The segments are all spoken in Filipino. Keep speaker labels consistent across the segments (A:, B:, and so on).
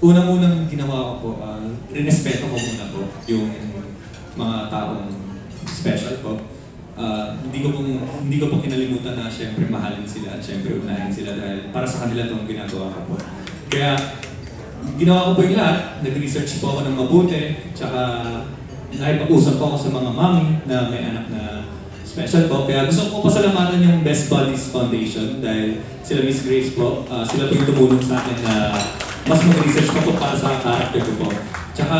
A: unang-unang ginawa ko po, uh, rinespeto ko muna po yung mga taong special po. Ah, hindi ko pong hindi ko po kinalimutan na syempre mahalin sila at syempre unahin sila dahil para sa kanila itong ginagawa ko po. Kaya ginawa ko po yung lahat, nag-research po ako ng mabuti, tsaka nakipag-usap po ako sa mga mami na may anak na special po. Kaya gusto ko pasalamatan yung Best Buddies Foundation dahil sila Miss Grace po, ah, sila po yung tumulong sa akin na mas mag-research pa po para sa character ko po. Tsaka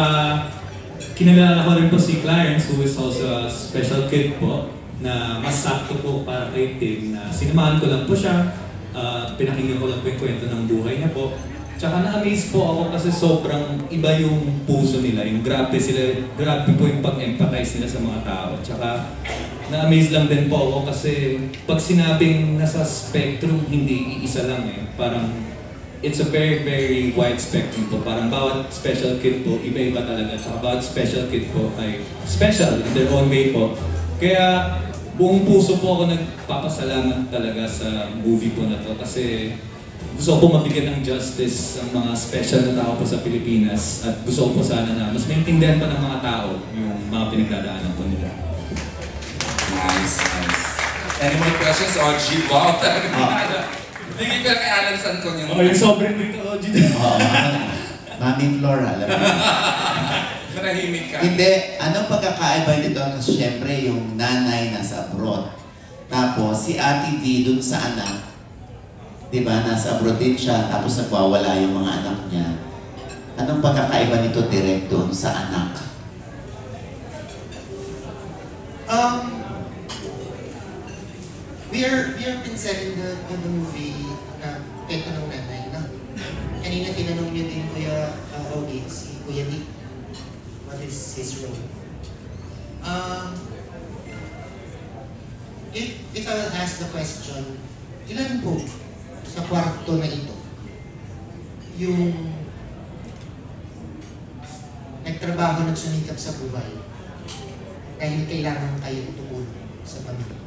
A: kinalala ko rin po si Clarence who is also a special kid po na mas sakto po para kay Tim na sinamahan ko lang po siya, ah, pinakinggan ko lang po yung kwento ng buhay niya po. Tsaka na-amaze po ako kasi sobrang iba yung puso nila, yung grabe sila, grabe po yung pag-empathize nila sa mga tao. Tsaka na-amaze lang din po ako kasi pag sinabing nasa spectrum, hindi iisa lang eh. Parang it's a very, very wide spectrum po. Parang bawat special kid po, iba-iba talaga. Tsaka bawat special kid po ay special in their own way po. Kaya buong puso po ako nagpapasalamat talaga sa movie po na to kasi gusto ko po mabigyan ng justice ang mga special na tao po sa Pilipinas at gusto ko po sana na mas maintindihan pa ng mga tao yung mga pinagdadaanan po nila.
B: Nice, nice. Any more questions? O, G, wow, talaga. Bigay ko na kay Alan Santon yung...
A: Oh, yung sobrang dito, oh, Gina.
C: Oo. Mami Flora, alam mo.
B: Manahimik ka.
C: Hindi, anong pagkakaiba nito? Kasi syempre yung nanay nasa abroad. Tapos si Ate V dun sa anak, di ba, nasa abroad din siya, tapos nagwawala yung mga anak niya. Anong pagkakaiba nito direct doon sa anak?
D: Um, we are we are been selling the, the movie na kwento ng nanay na. Kanina tinanong niyo din Kuya uh, Ogie, si Kuya Nick, what is his role? Um, if, if I will ask the question, ilan po sa kwarto na ito yung nagtrabaho, nagsumikap sa buhay dahil kailangan kayo tumulong sa pamilya.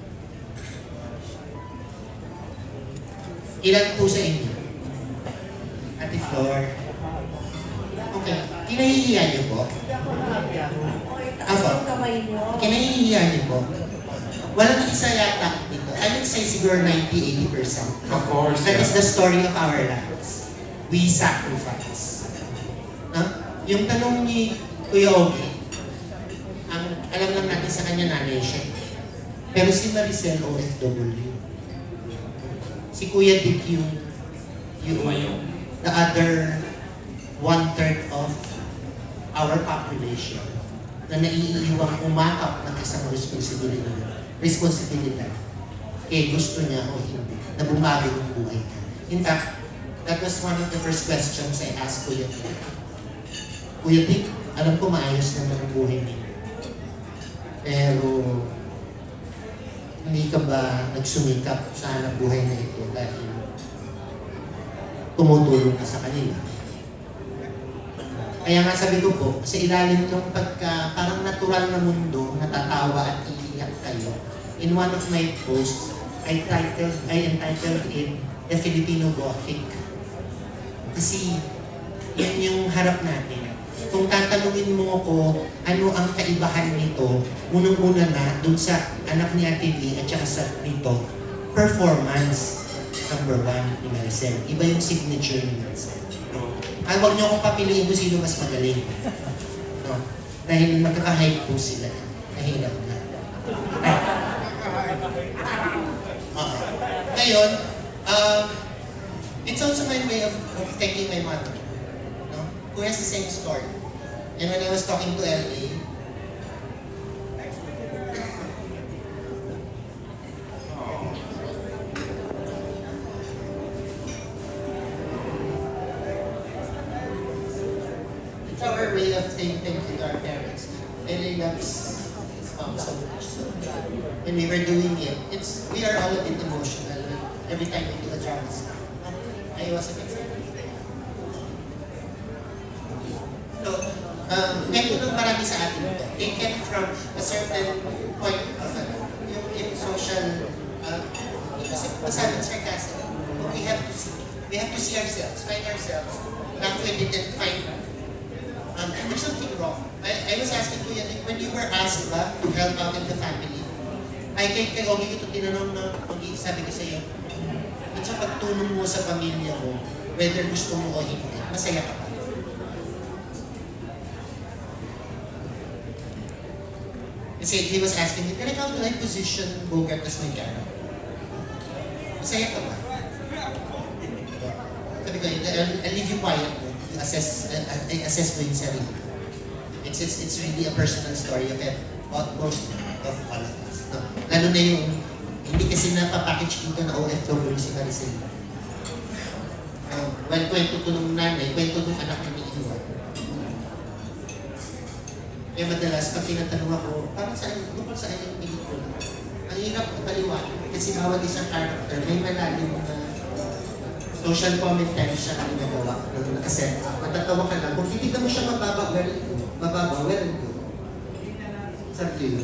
D: Ilan po sa inyo? Ate Flor? Okay. Kinahihiya niyo po? Ako? Kinahihiya niyo po? Walang isa yata dito. I would say siguro 90-80%.
B: Of course,
D: That is
B: yeah.
D: the story of our lives. We sacrifice. No? Yung tanong ni Kuya Ogie, ang alam lang natin sa kanya nanay siya. Pero si Maricel OFW. Si Kuya Dick yung, yung the other one-third of our population na naiiwang umakap ng isang responsibilidad. Responsibilidad. Kaya gusto niya o hindi, na bumago ng buhay niya. In fact, that was one of the first questions I asked Kuya Dick. Kuya Dick, alam ko maayos naman ang buhay niyo. Pero, hindi ka ba nagsumikap sa hanap buhay na ito dahil tumutulong ka sa kanila? Kaya nga sabi ko po, sa ilalim ng pagka parang natural na mundo, natatawa at iiyak kayo, in one of my posts, I titled, I entitled it, The Filipino Gothic. Kasi, yan yung harap natin. Kung tatanungin mo ko ano ang kaibahan nito, unang-una na dun sa anak ni Ate Lee at saka sa nito, performance. Number one ni Maricel. Iba yung signature ni Maricel. No? Ah, huwag niyo akong papiliin kung sino mas magaling. No? Dahil magkaka-hype po sila. Nahirap na. Ay. Oo. Ngayon, um, it's also my way of, of thanking my mother. Who has the same story. And when I was talking to LA, it's our way of our parents. Mom um, so much. When we were doing it, it's we are all a bit emotional every time we do a drama. I was a nung marami sa atin ito. Taken from a certain point of ano, yung, yung social, uh, kasi masabi sarcastic. But we have to see, we have to see ourselves, find ourselves Nakaka-identify. Um, there's something wrong. I, I was asking Kuya, when you were asked ba to help out in the family, ay kay kay Ogie ito tinanong na, Ogie, sabi ko sa iyo, at sa pagtulong mo sa pamilya mo, whether gusto mo o hindi, masaya ka ba? Kasi he was asking me, Derek, how do I position Bogart as my character? Masaya ka ba? Sabi ko, I'll, I'll leave you quiet. assess, uh, uh, assess mo yung sarili. It's, it's, it's really a personal story of it, most of all of us. No? Lalo na yung, hindi kasi napapackage dito na OFW si Maricel. Uh, well, kwento to nung nanay, kwento nung anak na ni Kaya madalas, pag tinatanong ako, parang saan, tungkol saan yung pelikula? Ang hirap paliwanag kasi bawat isang character may malalim na social commentary siya na ginagawa na nakaset up. Matatawa ka lang. Kung titignan mo siya mababa, well, mababa, well and good. It's up to you.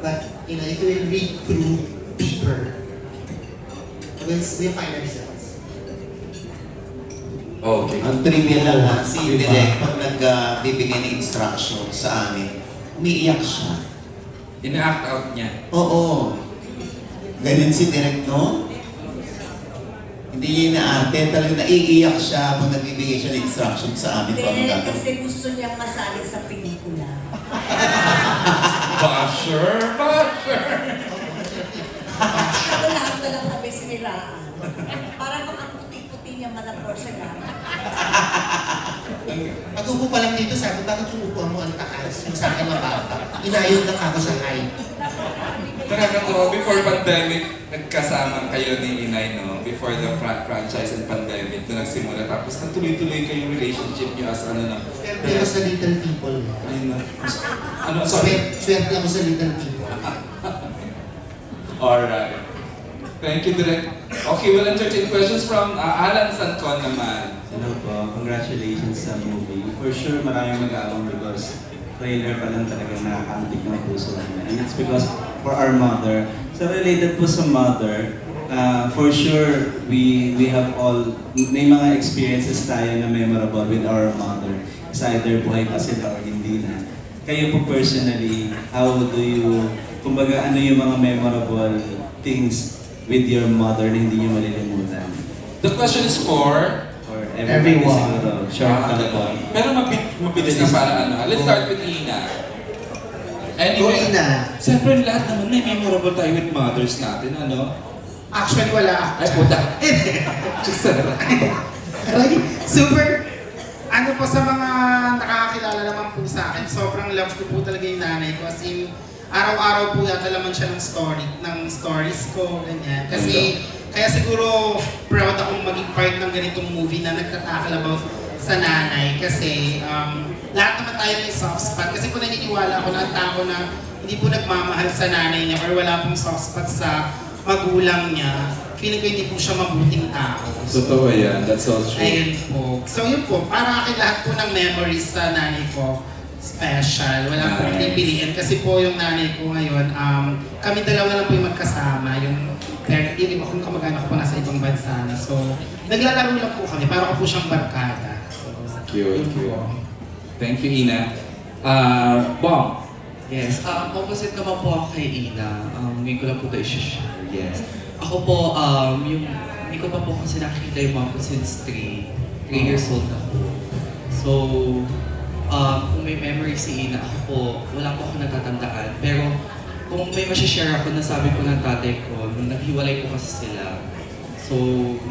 D: But, you know, if you will read through deeper, we'll, we'll find ourselves.
B: Okay.
C: Ang trivia lang ha, si Direk, pag nagbibigay ng instruction sa amin, umiiyak siya.
B: Ina-act out niya.
C: Oo. Ganun si Direk, no? Hindi niya inaarte, talagang naiiyak siya pag nagbibigay siya ng instruction sa amin
E: Hindi, kasi gusto niyang masali sa pelikula.
B: Basher! Basher!
E: Ako lahat na lang kami siniraan. Parang kung ang.
D: Pag upo pa lang dito, sabi, bakit yung upuan mo ang taas? Yung sa akin mababa. Inayod lang ako sa height.
B: Nakakatawa, before pandemic, nagkasama kayo ni Inay, no? Before the fra- franchise and pandemic na nagsimula. Tapos nagtuloy-tuloy kayo yung relationship niyo as ano na.
D: Swerte ako sa little people.
B: Ayun na. Ano, sorry.
D: Swerte, swerte ako sa little people.
B: Alright. Thank you, Direk. Okay, we'll entertain questions from uh, Alan Sancon naman.
F: Hello po, congratulations sa movie. For sure, maraming mag-aawang because trailer pa lang talaga nakakaantig ng puso namin. And it's because for our mother. So related po sa mother, uh, for sure, we we have all, may mga experiences tayo na memorable with our mother. It's either buhay pa sila or hindi na. Kayo po personally, how do you, kumbaga ano yung mga memorable things with your mother na hindi niyo malilimutan?
B: The question is for...
F: Or everybody
D: Everyone.
F: siguro, short.
B: Pero mabi- mabilis na para ano. Let's start with Ina. Anyway,
D: Ina.
B: siyempre lahat naman may memorable tayo with mothers natin, ano?
G: Actually, wala.
B: Ay, puta. Just
G: Aray, super, ano po sa mga nakakakilala naman po sa akin, sobrang love ko po talaga yung nanay ko. As in, araw-araw po yata laman siya ng story, ng stories ko, ganyan. Kasi, kaya siguro proud akong maging part ng ganitong movie na nagtatakal about sa nanay. Kasi, um, lahat naman tayo may soft spot. Kasi po naniniwala ako na ang tao na hindi po nagmamahal sa nanay niya or wala pong soft spot sa magulang niya, feeling ko hindi po siya mabuting tao.
B: Totoo yan. That's all true.
G: Ayun po. So yun po, para akin lahat po ng memories sa nanay ko, special. Wala po
B: Nice.
G: pipiliin. Kasi po yung nanay ko ngayon, um, kami dalawa lang po yung magkasama. Yung parent, yung iba kong kamag-anak ko nasa ibang bansa na. So, naglalaro lang po kami. Para ko po siyang barkada. So,
B: Cute,
G: yun
B: cute.
G: po.
B: Thank you, Ina. Uh, Bong.
H: Yes, um, opposite naman po ako kay Ina. Um, ngayon ko lang po ito i-share. Yes. Ako po, um, yung, hindi ko pa po kasi nakikita yung mom ko since 3. 3 years old na po. So, um, kung may memory si Ina, ako wala po ako natatandaan. Pero, kung may masishare ako na sabi ko ng tatay ko, nung naghiwalay po kasi sila, So,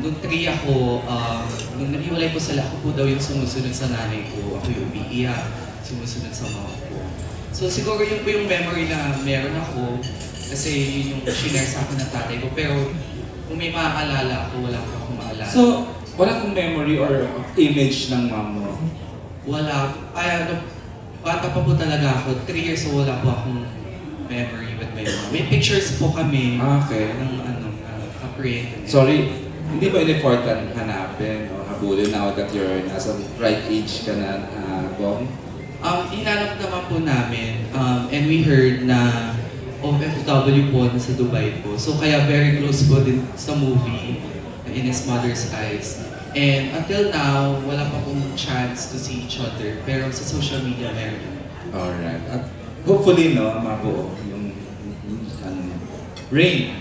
H: nung 3 ako, um, nung naghiwalay po sila, ako po daw yung sumusunod sa nanay ko. Ako yung umiiyak, sumusunod sa mama ko. So, siguro yun po yung memory na meron ako. Kasi yun yung shinare sa akin ng tatay ko. Pero, kung may maaalala ako, wala po akong maalala.
B: So, wala kang memory or image ng mom mo?
H: Wala. Ay, ano, bata pa po talaga ako. 3 years old, wala po akong memory with my mom. May pictures po kami
B: Ah, Okay.
H: ng ano, uh, ka-create.
B: Sorry, hindi ba important hanapin o habulin now that you're nasa right age ka na, uh, Bong?
H: Um, hinanap naman po namin um, and we heard na OFW po na sa Dubai po. So kaya very close po din sa movie. In his mother's eyes. And until now, wala pa pong chance to see each other. Pero sa social media, meron.
B: Alright. At hopefully, no, mabuo yung, yung ano, Rain.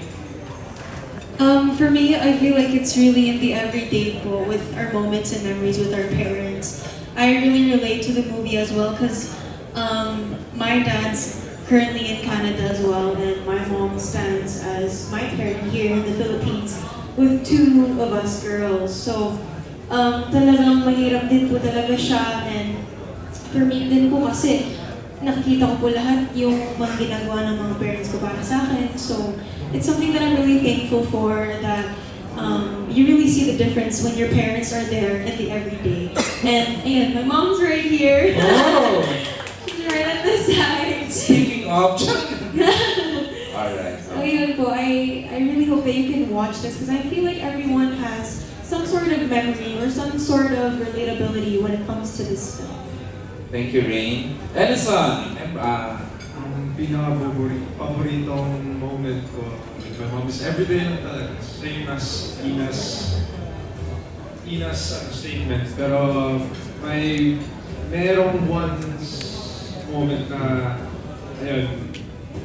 I: Um, for me, I feel like it's really in the everyday po with our moments and memories with our parents. I really relate to the movie as well because um, my dad's currently in Canada as well, and my mom stands as my parent here in the Philippines with two of us girls. So, um, talagang mahirap din po talaga siya and for me din po kasi nakikita ko po lahat yung mga ginagawa ng mga parents ko para sa akin. So, it's something that I'm really thankful for that um, you really see the difference when your parents are there in the everyday. And, ayan, my mom's right here.
B: Oh!
I: She's right at the side.
B: Speaking of,
I: po, I, I really hope that you can watch this because I feel like everyone has some sort of memory or some sort of relatability when it comes to this film.
B: Thank you, Rain. Edison, uh,
J: Ang pinaka-paboritong moment ko with my mom is everyday lang talaga. Same as Ina's, Ina's ano, statement. Pero may merong one moment na, ayun,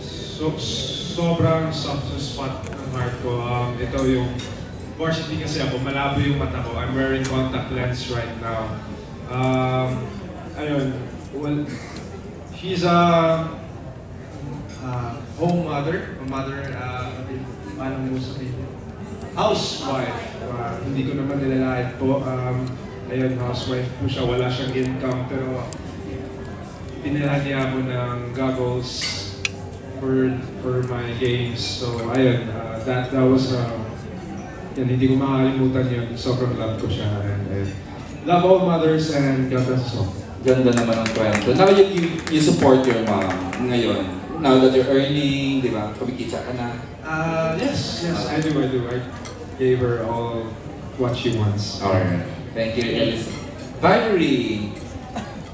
J: so, sobrang soft sa spot ng heart ko. Um, ito yung, fortunately kasi ako, malabo yung mata ko. I'm wearing contact lens right now. Um, ayun, well, she's a uh, home mother, a mother, uh, paano mo sabihin? Housewife. Uh, hindi ko naman nilalait po. Um, ayun, housewife po siya. Wala siyang income pero pinilhan niya ng goggles for for my games. So ayun, uh, that that was uh, yan, hindi ko makakalimutan yun. Sobrang love ko siya. And, and love all mothers and God bless us all.
B: ganda naman ang kwento. Now, you, you, you support your mom ngayon. Now that you're earning, di ba? Kumikita ka na.
J: Uh, yes, yes, I do, I do. I gave her all what she wants.
B: Alright. Thank you, Edison. Valerie.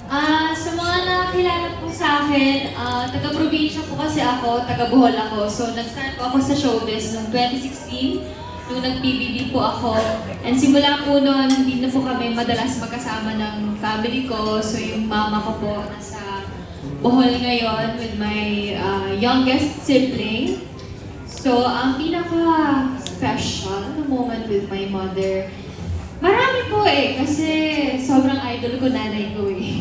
K: Ah, sa mga nakakilala sa akin, ah, taga-probinsya po kasi ako, taga-Bohol ako. So, nag-start po ako sa showbiz noong 2016, nung nag-PBB po ako. And simula po noon, hindi na po kami madalas magkasama ng family ko. So, yung mama ko po nasa Bohol ngayon with my ah, youngest sibling. So, ang pinaka-special na moment with my mother, marami po eh, kasi sobrang idol ko nanay ko eh.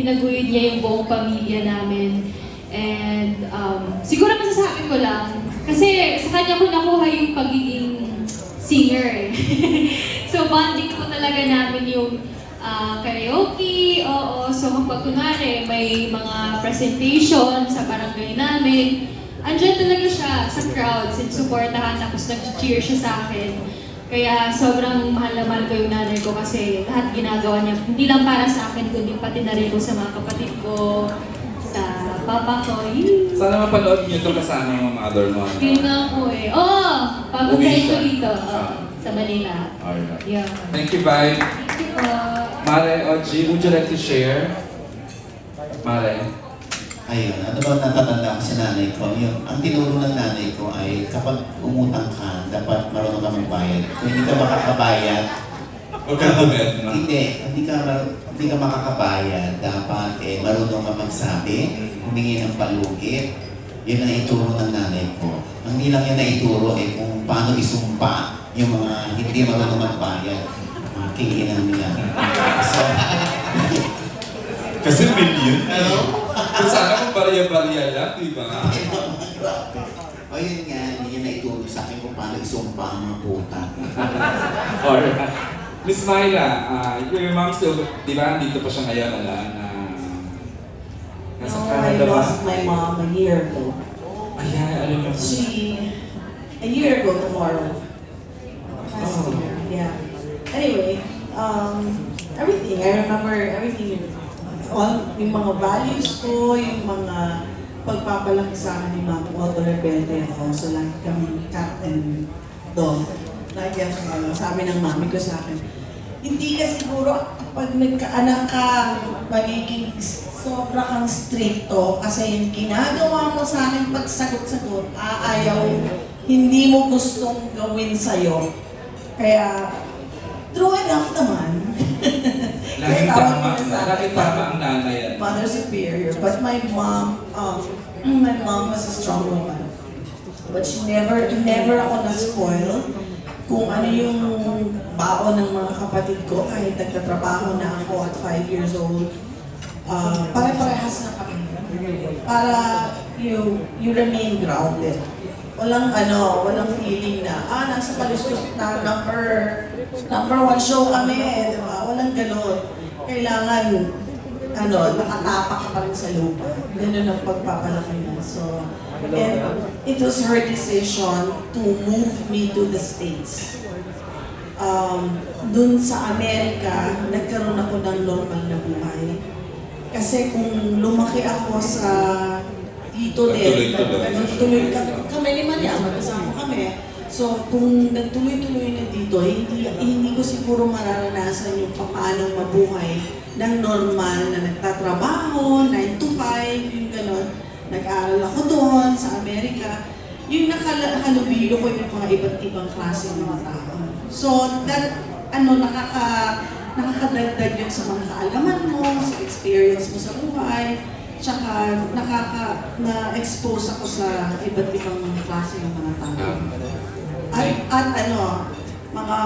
K: Tinaguyod niya yung buong pamilya namin. And um, siguro masasabi ko lang, kasi sa kanya ko nakuha yung pagiging singer eh. so bonding po talaga namin yung ah, karaoke, oo. So kapag kunwari may mga presentation sa barangay namin, andyan talaga siya sa crowd, sinusuportahan, tapos nag-cheer siya sa akin. Kaya sobrang mahal na mahal ko yung nanay ko kasi lahat ginagawa niya, hindi lang para sa akin, kundi pati na rin ko sa mga kapatid ko, sa papa ko. Yun,
B: Sana mapanood niyo ito kasama yung mother mo. ano?
K: yun nga po eh. Oo! Papuntahin ko
B: siya.
K: dito, oo,
B: Ah.
K: sa Manila.
B: Alright.
K: Yeah.
B: Thank you, bye.
K: Thank you po.
B: Mare, Oji, would you like to share? Mare.
C: Ayun, ano ba natatanda ko sa nanay ko? Yung, ang tinuro ng nanay ko ay kapag umutang ka, dapat marunong ka magbayad. Kung hindi ka makakabayad,
B: Huwag kang dumit, no?
C: hindi, hindi ka, mar- hindi ka makakabayad. Dapat eh, marunong ka magsabi, humingi ng palugit. Yun ang ituro ng nanay ko. Ang hindi lang yan na ituro eh kung paano isumpa yung mga hindi marunong magbayad. Mga kinginan nila. So,
B: Kasi million.
C: ano?
B: Sana kung barya-barya lang, di ba?
C: o yun nga, hindi niya naituro sa akin kung paano isumpa ang mga puta.
B: Alright. Miss Myla, uh, your mom still, di ba, dito pa siya ngayon, ala, na... Nasa
E: No, I
B: Canada ba?
E: lost my mom a year ago.
B: Ayan, ano yung...
E: She, a year ago tomorrow. Last
B: Oh.
E: year, yeah. Anyway, um, everything, I remember everything. All, yung mga values ko, yung mga pagpapalaki sa akin ni ko, although rebelde ako, so lagi kami cat and dog. Lagi ako, sabi ng mami ko sa akin, hindi ka siguro pag nagkaanak ka, magiging sobra kang stricto kasi yung ginagawa mo sa akin pag sagot-sagot, aayaw, hindi mo gustong gawin sa'yo. Kaya, true enough naman.
B: Tama, ang nanay.
E: Mother superior. But my mom, um, my mom was a strong woman. But she never, never ako na-spoil kung ano yung baon ng mga kapatid ko kahit nagtatrabaho na ako at 5 years old. Uh, pare-parehas na kami. Para you, you remain grounded. Walang ano, walang feeling na, ah, nasa palustos na number, number one show kami, di ba? Walang ganon. Kailangan, ano, nakatapak ka pa rin sa lupa. Ganun ang pagpapalaki mo. So, and it was her decision to move me to the States. Um, dun sa Amerika, nagkaroon ako ng normal na buhay. Kasi kung lumaki ako sa dito din,
B: Tuloy-tuloy.
E: kami ni Maria, magkasama kami. So, kung nagtuloy-tuloy na dito, hindi, hindi ko siguro mararanasan yung paano mabuhay ng normal na nagtatrabaho, 9 to 5, yung gano'n. Nag-aaral ako doon sa Amerika. Yung nakahalubilo ko yung mga iba't ibang klase ng mga tao. So, that, ano, nakaka, nakakadagdag yun sa mga kaalaman mo, sa experience mo sa buhay, tsaka nakaka, na-expose ako sa iba't ibang klase ng mga tao. At, at ano, mga,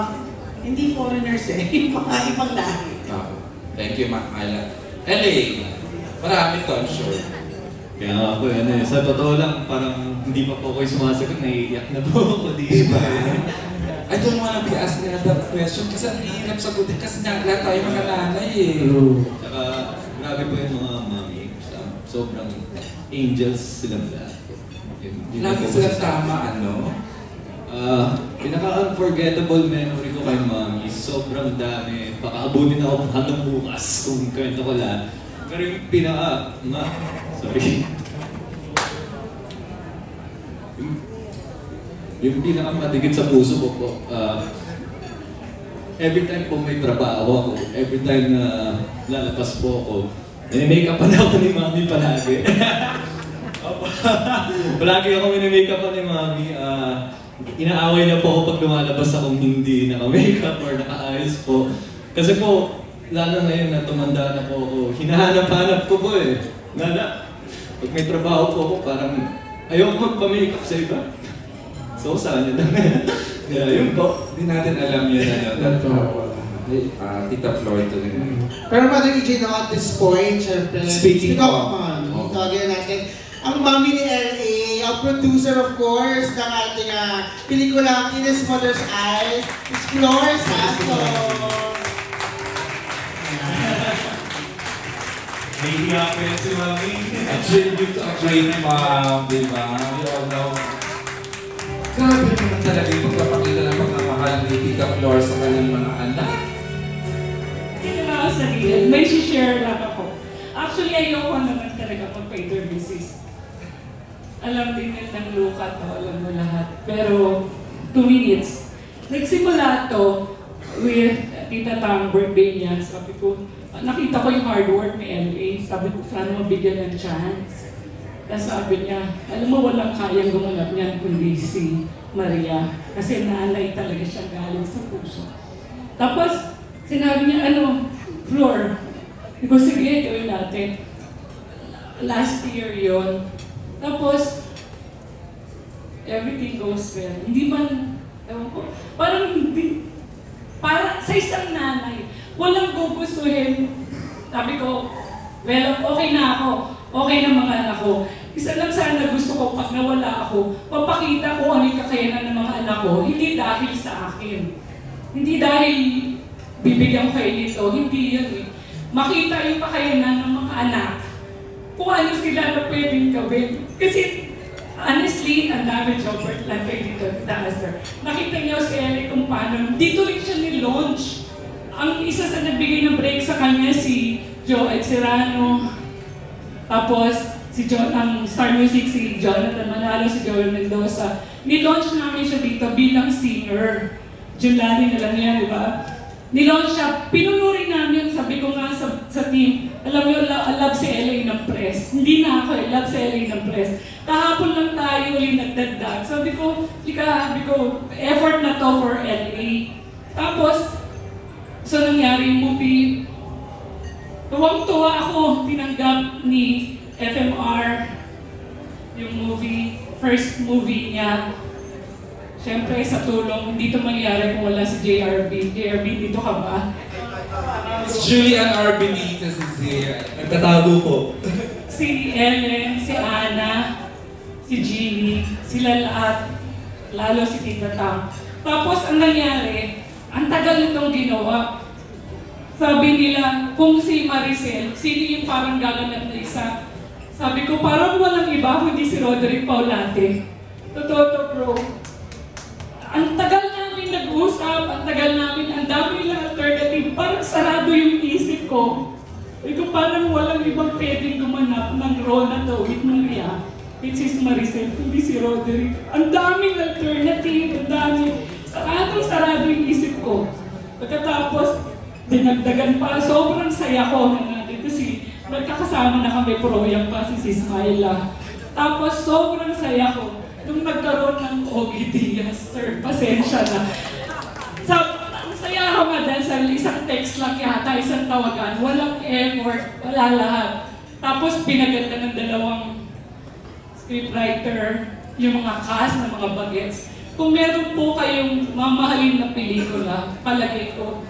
E: hindi foreigners eh, mga ibang lahi.
B: Ah, Thank you, Mac Myla. LA, marami to, I'm sure.
A: Kaya nga ako, ano eh, sa totoo lang, parang hindi pa po ako sumasagot, naiiyak na po ako dito eh.
B: I don't wanna be asking another question kasi ang hirap sagutin kasi nga lahat tayo mga nanay eh.
A: Tsaka, grabe po yung mga mami. sa- Sobrang angels silang lahat. Yun- yun
B: Lagi
A: po
B: sila
A: sa-
B: tama, ano?
A: Ah, pinaka-unforgettable memory ko kay mami, sobrang dami. Baka ako hanggang bukas kung kwento ko lahat. Pero yung pinaka, ma, sorry. yung, yung pinaka-matigit sa puso ko po, ah, every time po may trabaho ako, every time na lalabas po ako, nani-make up pa ako ni mami palagi. Palagi ako mini-make up pa ni mami. ah, inaaway na po ako pag lumalabas akong hindi naka-makeup or naka-ayos po. Kasi po, lalo ngayon na tumanda na po ako, hinahanap-hanap ko po eh. Lala, pag may trabaho po ako, parang ayoko magpa-makeup sa iba. So, sa kanya lang. Kaya yun po.
B: Hindi natin alam yun, ano. That, uh, Tita Flor to
G: Pero Mother EJ na at this point, syempre,
B: Speaking of-
G: man,
B: Oh.
G: tawagin natin, ang mami ni LA, ang producer of course ng ating uh, pelikula In His Mother's Eyes, is Flor Santos.
A: Nahihiya ko yan si mami.
B: A tribute to a great mom, di ba? We all know. Grabe naman talaga yung pagpapakita ng pagmamahal ni Tita Flor sa kanyang mga anak.
L: Lang ako sarili. May share lang ako. Actually, ayoko naman talaga magpa-interview sis. Alam din yun ng luka to, alam mo lahat. Pero, two minutes. Nagsimula to with Tita Tang birthday niya. Sabi ko, nakita ko yung hard work ni LA. Sabi ko, sana mabigyan ng chance. Tapos sabi niya, alam mo walang kayang gumanap niyan kundi si Maria. Kasi nanay talaga siya galing sa puso. Tapos, sinabi niya, ano, Floor. Ko, sige, gawin natin. Last year yon. Tapos, everything goes well. Hindi man, ewan ko, parang hindi, para sa isang nanay, walang gugustuhin. Sabi ko, well, okay na ako. Okay na mga anak ko. Isa lang sana gusto ko pag nawala ako, papakita ko ano yung kakayanan ng mga anak ko, hindi dahil sa akin. Hindi dahil bibigyan ko kayo nito, hindi yun eh. Makita yung kakayanan ng mga anak, kung ano sila na pwedeng gawin. Kasi honestly, ang dami Jobert lang kayo dito, Dazzler. Nakita niyo si Ellie kung paano, dito rin siya ni-launch. Ang isa sa nagbigay ng break sa kanya si Joe Ed Serrano, tapos si John, ang Star Music, si Jonathan Manalo, si Joel Mendoza. Ni-launch namin siya dito bilang singer. Julani na lang yan, di ba? Nilaunch siya, pinunuri namin, sabi ko nga sa, sa team, alam mo, la, love si LA ng press. Hindi na ako eh, love si LA ng press. Kahapon lang tayo uli nagdagdag. Sabi ko, lika, sabi ko, effort na to for LA. Tapos, so nangyari yung movie, tuwang-tuwa ako, tinanggap ni FMR yung movie, first movie niya. Siyempre, sa tulong, hindi ito mangyari kung wala si JRB. JRB, dito ka ba?
B: Miss Julian R. Benitez is here.
A: Nagtatago po.
L: si Ellen, si Ana, si Jeannie, sila lahat, lalo si Tita Tam. Tapos ang nangyari, ang tagal nitong ginawa. Sabi nila, kung si Maricel, sino yung parang gaganap na isa? Sabi ko, parang walang iba, kundi si Roderick Paulate. Totoo to, bro. Ang tagal namin nag-usap, ang tagal namin, ang dami lang alternative, parang sarado yung isip ko. Ko, parang walang ibang pwedeng gumanap ng role na to with Maria, which is Maricel, kundi si Roderick. Ang daming alternative, ang dami. Sarado, sarado yung isip ko. Pagkatapos, dinagdagan pa, sobrang saya ko na nandito si, nagkakasama na kami proyang pa si Sis. Tapos, sobrang saya ko nung nagkaroon ng Ogie Diaz, sir, pasensya na. Sa, ang saya ako nga dahil sa isang text lang yata, isang tawagan, walang effort, wala lahat. Tapos pinaganda ng dalawang scriptwriter, yung mga cast ng mga bagets. Kung meron po kayong mamahalin na pelikula, palagay ko,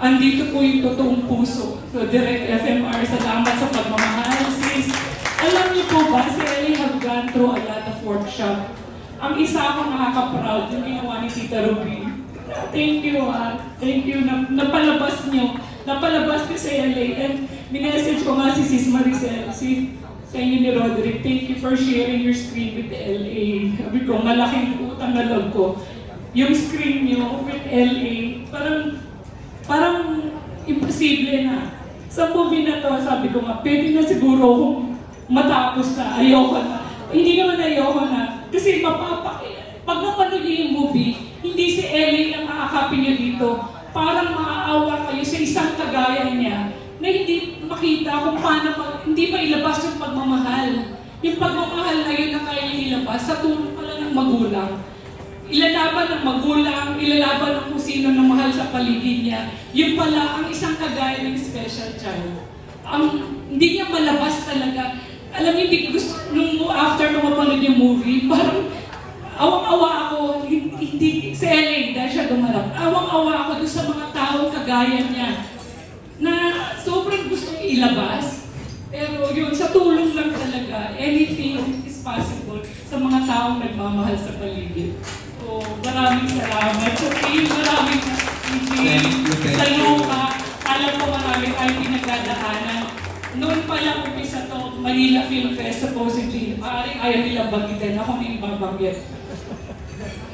L: andito po yung totoong puso. So, Direct FMR, salamat sa pagmamahal, sis. Alam niyo po ba, si Ellie have gone through a lot of workshop. Ang isa akong nakaka-proud, yung ginawa ni Tita Ruby. Thank you, ah. Thank you. Na, napalabas niyo. Napalabas niyo sa LA. And minessage ko nga si Sis Maricel, si sa inyo ni Roderick, thank you for sharing your screen with LA. Sabi ko, malaking utang na loob ko. Yung screen niyo with LA, parang, parang imposible na. Sa movie na to, sabi ko nga, pwede na siguro kung matapos na, ayoko na. Hindi naman ayoko na. Kasi mapapaki, pag napanood yung movie, hindi si Ellie ang aakapin niyo dito. Parang maaawa kayo sa isang kagaya niya na hindi makita kung paano, mag, hindi pa ilabas yung pagmamahal. Yung pagmamahal na yun na kaya ilabas sa tulong pala ng magulang. Ilalaban ng magulang, ilalaban ng kung sino ng mahal sa paligid niya. Yung pala ang isang kagaya ng special child. Ang hindi niya malabas talaga. Alam niyo, gusto, nung after nung mapanood yung movie, parang awang-awa ako, hindi, hindi sa LA dahil siya Awang-awa ako doon sa mga taong kagaya niya na sobrang gusto niya ilabas. Pero yun, sa tulong lang talaga, anything is possible sa mga taong nagmamahal sa paligid. So, maraming salamat sa team, maraming
B: Thank you, thank
L: sa luka. Alam ko marami tayong pinagdadaanan. Noon pa lang umpisa to, Manila Film Fest, supposedly, maaaring ayaw nilang banggitin, ako na yung babanggit.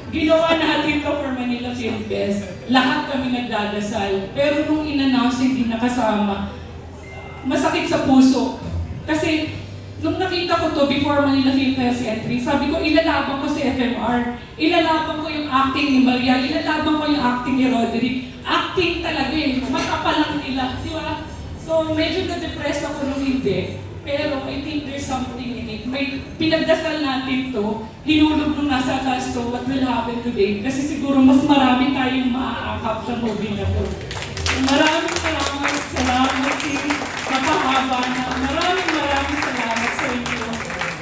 L: Ginawa natin to for Manila Film Fest. Lahat kami nagdadasal. Pero nung in-announce hindi nakasama, masakit sa puso. Kasi nung nakita ko to before Manila Film Fest entry, sabi ko, ilalaban ko si FMR. Ilalaban ko yung acting ni Maria. Ilalaban ko yung acting ni Roderick. Acting talaga eh. Mata nila. Di ba? So medyo na-depress ako nung hindi. Pero I think there's something in it. May pinagdasal natin to, hinulog nung nasa taas to, what will happen today? Kasi siguro mas marami tayong maaakap sa movie na to. Maraming salamat, salamat si Kapahaba na. Maraming maraming salamat sa inyo.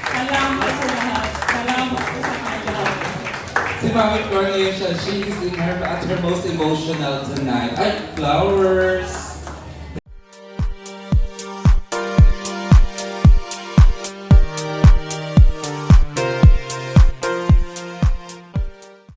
L: Salamat sa lahat. Salamat sa lahat.
B: Si Mami Cornelia, she is in her, at her most emotional tonight. Ay, flowers!